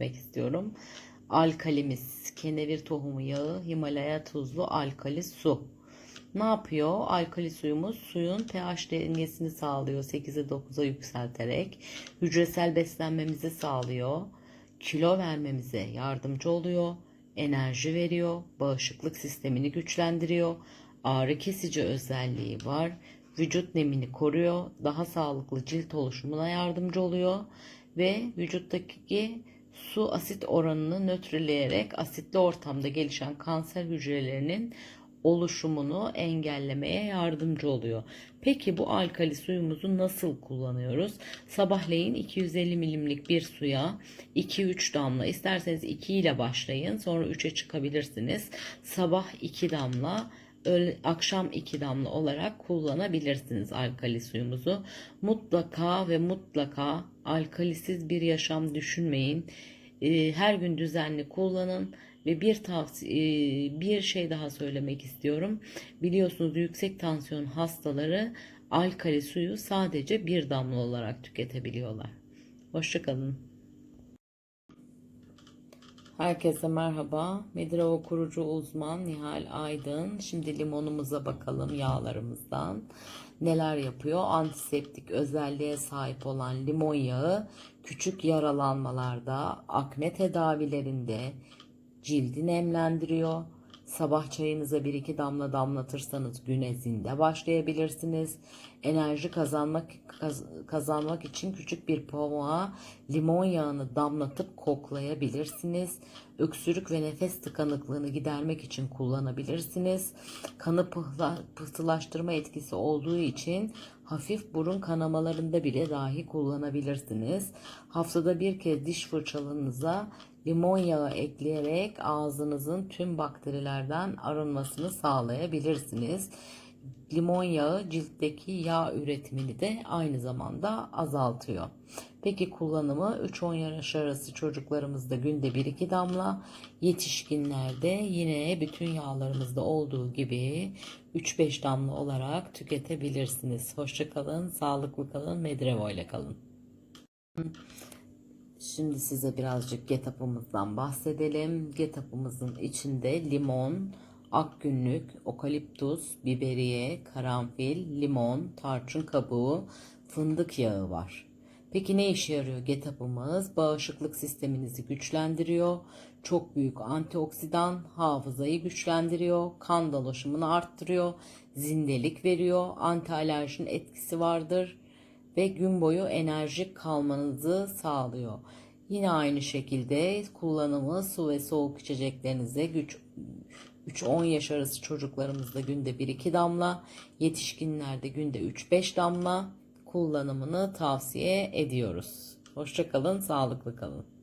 etmek istiyorum. Alkalimiz, kenevir tohumu yağı, Himalaya tuzlu alkali su. Ne yapıyor? Alkali suyumuz suyun pH dengesini sağlıyor 8'e 9'a yükselterek. Hücresel beslenmemizi sağlıyor. Kilo vermemize yardımcı oluyor. Enerji veriyor. Bağışıklık sistemini güçlendiriyor. Ağrı kesici özelliği var. Vücut nemini koruyor. Daha sağlıklı cilt oluşumuna yardımcı oluyor. Ve vücuttaki su asit oranını nötrleyerek asitli ortamda gelişen kanser hücrelerinin oluşumunu engellemeye yardımcı oluyor. Peki bu alkali suyumuzu nasıl kullanıyoruz? Sabahleyin 250 milimlik bir suya 2-3 damla isterseniz 2 ile başlayın sonra 3'e çıkabilirsiniz. Sabah 2 damla akşam 2 damla olarak kullanabilirsiniz alkali suyumuzu. Mutlaka ve mutlaka alkalisiz bir yaşam düşünmeyin. Ee, Her gün düzenli kullanın ve bir tavsiye bir şey daha söylemek istiyorum. Biliyorsunuz yüksek tansiyon hastaları alkali suyu sadece bir damla olarak tüketebiliyorlar. Hoşçakalın. Herkese merhaba. Medrao kurucu uzman Nihal Aydın. Şimdi limonumuza bakalım yağlarımızdan. Neler yapıyor? Antiseptik özelliğe sahip olan limon yağı küçük yaralanmalarda, akne tedavilerinde cildi nemlendiriyor. Sabah çayınıza 1-2 damla damlatırsanız güne zinde başlayabilirsiniz. Enerji kazanmak kaz- kazanmak için küçük bir pamuğa limon yağını damlatıp koklayabilirsiniz. Öksürük ve nefes tıkanıklığını gidermek için kullanabilirsiniz. Kanı pıhla- pıhtılaştırma etkisi olduğu için hafif burun kanamalarında bile dahi kullanabilirsiniz. Haftada bir kez diş fırçalarınıza limon yağı ekleyerek ağzınızın tüm bakterilerden arınmasını sağlayabilirsiniz. Limon yağı ciltteki yağ üretimini de aynı zamanda azaltıyor. Peki kullanımı 3-10 yaş arası çocuklarımızda günde 1-2 damla, yetişkinlerde yine bütün yağlarımızda olduğu gibi 3-5 damla olarak tüketebilirsiniz. Hoşçakalın, sağlıklı kalın, medrevo ile kalın. Şimdi size birazcık getapımızdan bahsedelim. Getapımızın içinde limon, akgünlük, okaliptus, biberiye, karanfil, limon, tarçın kabuğu, fındık yağı var. Peki ne işe yarıyor getapımız? Bağışıklık sisteminizi güçlendiriyor. Çok büyük antioksidan, hafızayı güçlendiriyor, kan dolaşımını arttırıyor, zindelik veriyor, antialerjin etkisi vardır ve gün boyu enerjik kalmanızı sağlıyor. Yine aynı şekilde kullanımı su ve soğuk içeceklerinize güç 3-10 yaş arası çocuklarımızda günde 1-2 damla, yetişkinlerde günde 3-5 damla kullanımını tavsiye ediyoruz. Hoşçakalın, sağlıklı kalın.